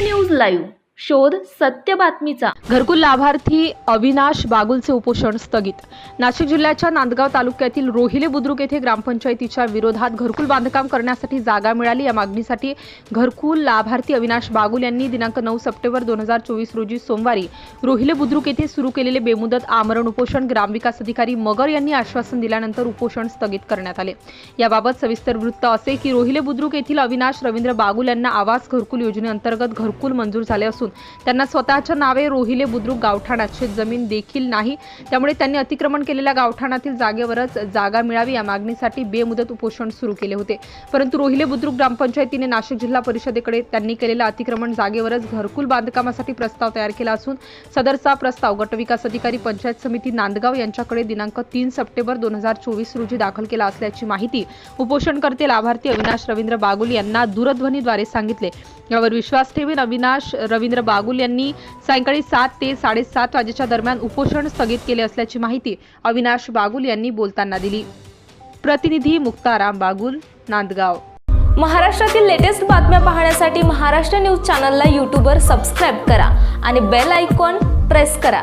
News live शोध सत्य बातमीचा. घरकुल लाभार्थी अविनाश बागुलचे उपोषण स्थगित. नाशिक जिल्ह्याच्या नांदगाव तालुक्यातील रोहिले बुद्रुक येथे ग्रामपंचायतीच्या विरोधात घरकुल बांधकाम करण्यासाठी जागा मिळाली. या मागणीसाठी घरकुल लाभार्थी अविनाश बागुल यांनी दिनांक नऊ सप्टेंबर दोन हजार चोवीस रोजी सोमवारी रोहिले बुद्रुक येथे सुरू केलेले बेमुदत आमरण उपोषण ग्रामविकास अधिकारी मगर यांनी आश्वासन दिल्यानंतर उपोषण स्थगित करण्यात आले. याबाबत सविस्तर वृत्त असे की रोहिले बुद्रुक येथील अविनाश रवींद्र बागुल यांना आवास घरकुल योजनेअंतर्गत घरकुल मंजूर झाले असून त्यांना स्वतःच्या नावे रोहिले बुद्रुक गावठाणाची जमीन देखील नाही. त्यामुळे त्यांनी अतिक्रमण केलेल्या गावठाणातील जागेवरच जागा मिळावी या मागणीसाठी बेमुदत उपोषण सुरू केले होते. परंतु रोहिले बुद्रुक ग्रामपंचायतीने नाशिक जिल्हा परिषदेकडे त्यांनी केलेल्या अतिक्रमण जागेवरच घरकुल बांधकामासाठी प्रस्ताव तयार केला असून सदरचा प्रस्ताव गटविकास अधिकारी पंचायत समिती नांदगाव यांच्याकडे दिनांक तीन सप्टेंबर दोन हजार चोवीस रोजी दाखल केला असल्याची माहिती उपोषणकर्ते लाभार्थी अविनाश रवींद्र बागुल यांना दूरध्वनीद्वारे सांगितले. यावर विश्वास ठेवून अविनाश रवींद्र बागुल यांनी सायंकाळी सात ते साडेसात वाजेच्या दरम्यान उपोषण स्थगित केले असल्याची माहिती अविनाश बागुल यांनी बोलताना दिली. प्रतिनिधी मुक्ताराम बागुल नांदगाव. महाराष्ट्रातील लेटेस्ट बातम्या पाहण्यासाठी महाराष्ट्र न्यूज चॅनलला यूट्यूबवर सबस्क्राईब करा आणि बेल आयकॉन प्रेस करा.